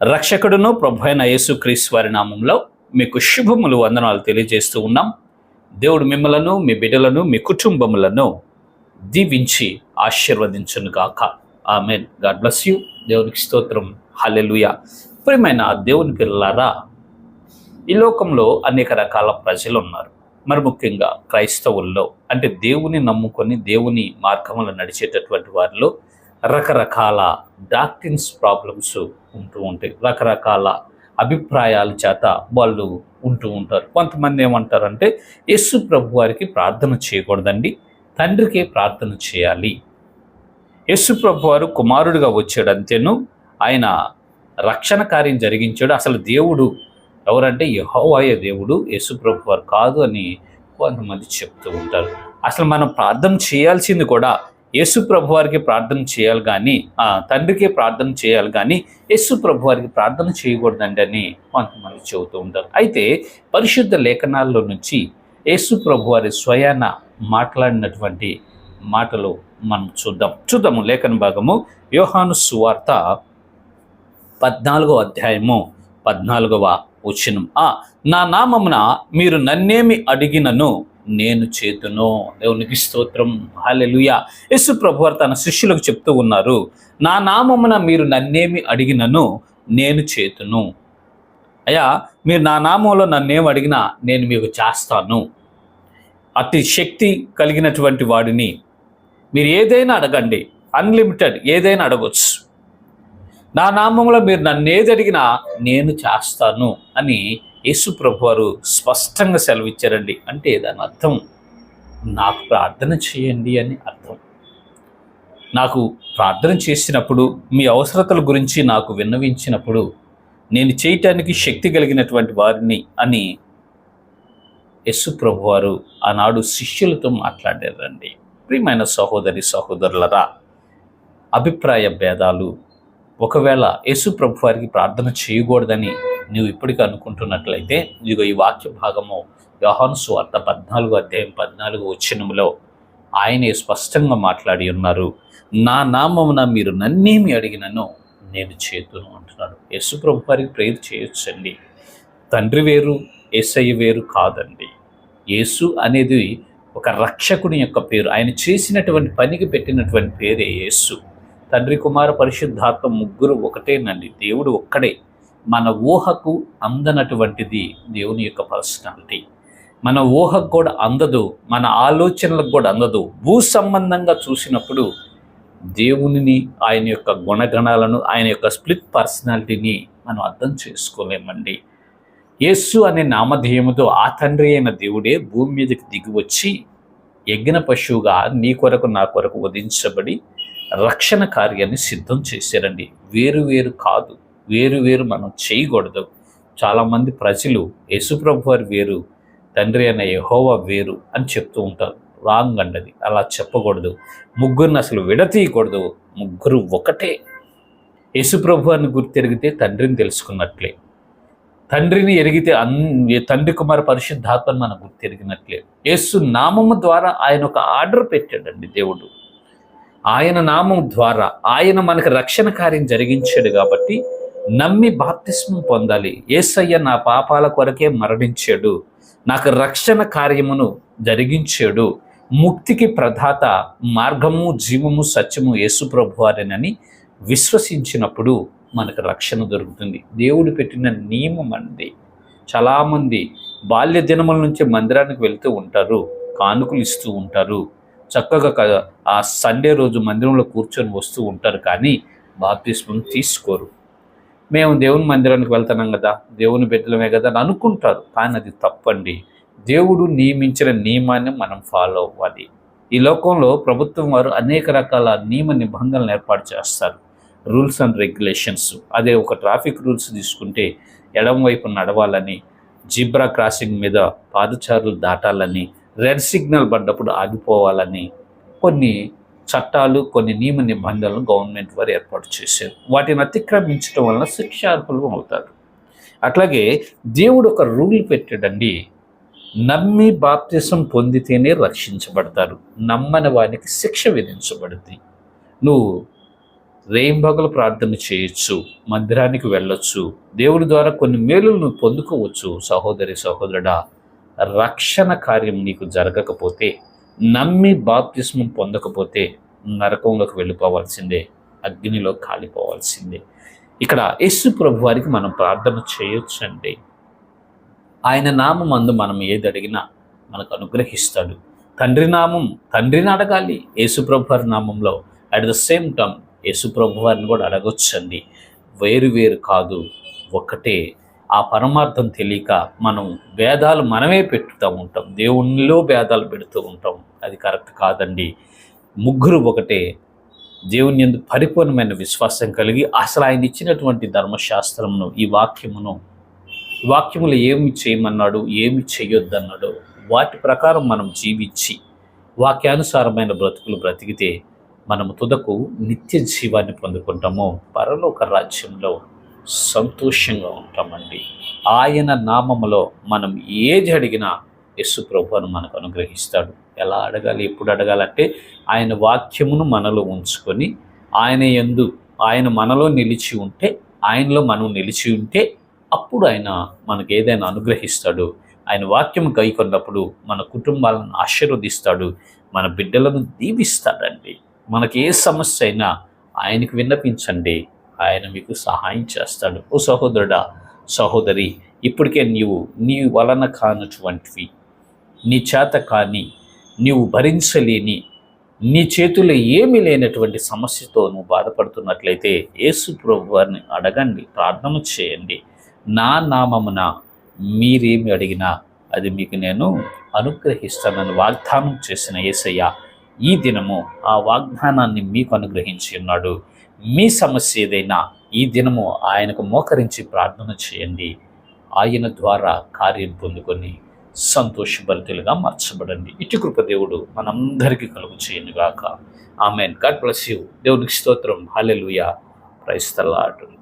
రక్షకుడును ప్రభు అయిన యేసుక్రీస్తు వారి నామంలో మీకు శుభములు వందనాలు తెలియజేస్తూ ఉన్నాం. దేవుడు మిమ్మలను మీ బిడ్డలను మీ కుటుంబములను దీవించి ఆశీర్వదించును గాక. ఆమె గాడ్ బ్లస్ యూ. దేవునికి స్తోత్రం. హలెలుయ ప్రియమైన దేవుని పిల్లలారా ఈ లోకంలో అనేక రకాల ప్రజలు ఉన్నారు మరి ముఖ్యంగా క్రైస్తవుల్లో అంటే దేవుని నమ్ముకొని దేవుని మార్గంలో నడిచేటటువంటి వారిలో రకరకాల డాక్టిన్స్ ప్రాబ్లమ్స్ ఉంటూ ఉంటాయి. రకరకాల అభిప్రాయాల చేత వాళ్ళు ఉంటూ ఉంటారు. కొంతమంది ఏమంటారంటే యేసు ప్రభు వారికి ప్రార్థన చేయకూడదండి. తండ్రికే ప్రార్థన చేయాలి. యేసు ప్రభు వారు కుమారుడిగా వచ్చాడు అంతేను ఆయన రక్షణ కార్యం జరిగించాడు. అసలు దేవుడు ఎవరంటే యహోవాయ దేవుడు యేసు ప్రభు వారు కాదు అని కొంతమంది చెప్తూ ఉంటారు. అసలు మనం ప్రార్థన చేయాల్సింది కూడా యేసు ప్రభు వారికి ప్రార్థన చేయాలి కానీ ఆ, తండ్రికి ప్రార్థన చేయాలి కానీ యేసు ప్రభు వారికి ప్రార్థన చేయకూడదండి అని కొంతమంది చెబుతూ ఉంటారు. అయితే పరిశుద్ధ లేఖనాల్లో నుంచి యేసు ప్రభు వారి స్వయాన మాట్లాడినటువంటి మాటలు మనం చూద్దాం. చూద్దాము లేఖన భాగము యోహాను సువార్త పద్నాలుగో అధ్యాయము పద్నాలుగవ వచనం. ఆ నా నామమున మీరు నన్నేమి అడిగినను నేను చేతును దేవునికి స్తోత్రం. హాలెలుయా యేసు ప్రభు తన శిష్యులకు చెప్తూ ఉన్నారు నా నామమున మీరు నన్నేమి అడిగినను నేను చేతును. అయ్యా మీరు నా నామంలో నన్నేం అడిగినా నేను మీకు చేస్తాను. అతి శక్తి కలిగినటువంటి వాడిని మీరు ఏదైనా అడగండి. అన్లిమిటెడ్ ఏదైనా అడగొచ్చు. నా నామంలో మీరు నన్ను ఏది అడిగినా నేను చేస్తాను అని యేసు ప్రభు వారు స్పష్టంగా సెలవిచ్చారండి. అంటే దాని అర్థం నాకు ప్రార్థన చేయండి అని అర్థం. నాకు ప్రార్థన చేసినప్పుడు మీ అవసరతల గురించి నాకు విన్నవించినప్పుడు నేను చేయటానికి శక్తి కలిగినటువంటి వారిని అని యస్సు ప్రభు వారు ఆనాడు శిష్యులతో మాట్లాడారండి. ప్రియమైన సహోదరి సహోదరులరా అభిప్రాయ భేదాలు ఒకవేళ యేసు ప్రభు వారికి ప్రార్థన చేయకూడదని నువ్వు ఇప్పటికీ అనుకుంటున్నట్లయితే ఇదిగో ఈ వాక్య భాగము యోహాను సువార్త పద్నాలుగు అధ్యాయం పద్నాలుగు వచ్చినములో ఆయనే స్పష్టంగా మాట్లాడి ఉన్నారు. నా నామమున మీరు నన్నేమి అడిగినను నేను చేతును అంటున్నాడు. యేసు ప్రభు వారికి ప్రేర్ చేయొచ్చండి. తండ్రి వేరు ఏసయ్య వేరు కాదండి. యేసు అనేది ఒక రక్షకుని యొక్క పేరు. ఆయన చేసినటువంటి పనికి పెట్టినటువంటి పేరే యేసు. తండ్రి కుమార పరిశుద్ధాత్మ ముగ్గురు ఒకటేనండి దేవుడు ఒక్కడే. మన ఊహకు అందనటువంటిది దేవుని యొక్క పర్సనాలిటీ. మన ఊహకు కూడా అందదు మన ఆలోచనలకు కూడా అందదు. భూ సంబంధంగా చూసినప్పుడు దేవునిని ఆయన యొక్క గుణగణాలను ఆయన యొక్క స్ప్లిట్ పర్సనాలిటీని మనం అర్థం చేసుకోలేమండి. యేస్సు అనే నామధేయముతో ఆ తండ్రి అయిన దేవుడే భూమి మీదకి దిగి వచ్చి యజ్ఞ పశువుగా నీ కొరకు నా కొరకు వధించబడి రక్షణ కార్యాన్ని సిద్ధం చేశారండి. వేరు వేరు కాదు వేరు వేరు మనం చేయకూడదు. చాలామంది ప్రజలు యేసుప్రభు వారు వేరు తండ్రి అయిన యహోవా వేరు అని చెప్తూ ఉంటారు. రాంగ్ అండది అలా చెప్పకూడదు. ముగ్గురిని అసలు విడతీయకూడదు. ముగ్గురు ఒకటే. యేసుప్రభు అని గుర్తెరిగితే తండ్రిని తెలుసుకున్నట్లే. తండ్రిని ఎరిగితే అన్ తండ్రి కుమార పరిశుద్ధాత్మను మనం గుర్తెరిగినట్లే. యేసు నామము ద్వారా ఆయన ఒక ఆర్డర్ పెట్టాడండి దేవుడు. ఆయన నామం ద్వారా ఆయన మనకు రక్షణ కార్యం జరిగించాడు కాబట్టి నమ్మి బాప్తిస్మం పొందాలి. ఏసయ్య నా పాపాల కొరకే మరణించాడు. నాకు రక్షణ కార్యమును జరిగించాడు. ముక్తికి ప్రధాత మార్గము జీవము సత్యము యేసు ప్రభువారేనని విశ్వసించినప్పుడు మనకు రక్షణ దొరుకుతుంది. దేవుడు పెట్టిన నియమం అండి. చాలామంది బాల్య దినముల నుంచి మందిరానికి వెళ్తూ ఉంటారు. కానుకలు ఇస్తూ ఉంటారు. చక్కగా ఆ సండే రోజు మందిరంలో కూర్చొని వస్తూ ఉంటారు కానీ బాప్తిస్మం తీసుకోరు. మేము దేవుని మందిరానికి వెళ్తున్నాం కదా దేవుని బిడ్డలమే కదా అని అనుకుంటారు. కానీ అది తప్పండి. దేవుడు నియమించిన నియమాన్ని మనం ఫాలో అవ్వాలి. ఈ లోకంలో ప్రభుత్వం వారు అనేక రకాల నియమ నిబంధనలు ఏర్పాటు చేస్తారు. Rules and regulations. అదే ఒక ట్రాఫిక్ రూల్స్ తీసుకుంటే ఎడం వైపు నడవాలని జిబ్రా క్రాసింగ్ మీద పాదచారులు దాటాలని రెడ్ సిగ్నల్ పడ్డప్పుడు ఆగిపోవాలని కొన్ని చట్టాలు కొన్ని నియమ నిబంధనలు గవర్నమెంట్ వారు ఏర్పాటు చేశారు. వాటిని అతిక్రమించడం వలన శిక్షార్హులు అవుతారు. అట్లాగే దేవుడు ఒక రూల్ పెట్టాడండి నమ్మి బాప్తిసం పొందితేనే రక్షించబడతారు. నమ్మని వానికి శిక్ష విధించబడుద్ది. నువ్వు రేయింబగలు ప్రార్థన చేయొచ్చు మందిరానికి వెళ్ళొచ్చు దేవుడి ద్వారా కొన్ని మేలులను పొందుకోవచ్చు సహోదరి సహోదరుడా. రక్షణ కార్యం నీకు జరగకపోతే నమ్మి బాప్తిస్మం పొందకపోతే నరకంలోకి వెళ్ళిపోవాల్సిందే అగ్నిలో కాలిపోవాల్సిందే. ఇక్కడ యేసు ప్రభు వారికి మనం ప్రార్థన చేయొచ్చండి. ఆయన నామం అందు మనం ఏది అడిగినా మనకు అనుగ్రహిస్తాడు. తండ్రి నామం తండ్రిని అడగాలి యేసుప్రభు వారి నామంలో. అట్ ద సేమ్ టైం యేసుప్రభు వారిని కూడా అడగొచ్చండి. వేరు వేరు కాదు ఒకటే ఆ పరమార్థం తెలియక మనం భేదాలు మనమే పెట్టుతూ ఉంటాం. దేవునిలో భేదాలు పెడుతూ ఉంటాం. అది కరెక్ట్ కాదండి. ముగ్గురు ఒకటే. దేవుని ఎందు పరిపూర్ణమైన విశ్వాసం కలిగి అసలు ఆయన ఇచ్చినటువంటి ధర్మశాస్త్రమును ఈ వాక్యమును వాక్యములు ఏమి చేయమన్నాడు ఏమి చేయొద్దన్నాడు వాటి ప్రకారం మనం జీవించి వాక్యానుసారమైన బ్రతుకులు బ్రతికితే మనము తుదకు నిత్య జీవాన్ని పొందుకుంటాము. పరలోక రాజ్యంలో సంతోషంగా ఉంటామండి. ఆయన నామములో మనం ఏది అడిగినా యస్సు ప్రభువును మనకు అనుగ్రహిస్తాడు. ఎలా అడగాలి ఎప్పుడు అడగాలంటే ఆయన వాక్యమును మనలో ఉంచుకొని ఆయన ఎందు ఆయన మనలో నిలిచి ఉంటే ఆయనలో మనం నిలిచి ఉంటే అప్పుడు ఆయన మనకు ఏదైనా అనుగ్రహిస్తాడు. ఆయన వాక్యం గైకొన్నప్పుడు మన కుటుంబాలను ఆశీర్వదిస్తాడు. మన బిడ్డలను దీవిస్తాడండి. మనకి ఏ సమస్య అయినా ఆయనకు విన్నపించండి. ఆయన మీకు సహాయం చేస్తాడు. ఓ సహోదరుడా సహోదరి ఇప్పటికే నీవు నీ వలన కానటువంటివి నీ చేత కానీ నీవు భరించలేని నీ చేతిలో ఏమీ లేనటువంటి సమస్యతో నువ్వు బాధపడుతున్నట్లయితే యేసు ప్రభు వారిని అడగండి ప్రార్థన చేయండి. నా నామమున మీరేమి అడిగినా అది మీకు నేను అనుగ్రహిస్తానని వాగ్దానం చేసిన యేసయ్య ఈ దినము ఆ వాగ్దానాన్ని మీకు అనుగ్రహించి ఉన్నాడు. మీ సమస్య ఏదైనా ఈ దినము ఆయనకు మోకరించి ప్రార్థన చేయండి. ఆయన ద్వారా కార్యం పొందుకొని సంతోషభరితులుగా మార్చబడండి. ఇటు కృప దేవుడు మనందరికీ కలుగు చేయనుగాక. ఆమెన్. God bless you. దేవునికి స్తోత్రం. హాలెలుయా క్రైస్తలాడు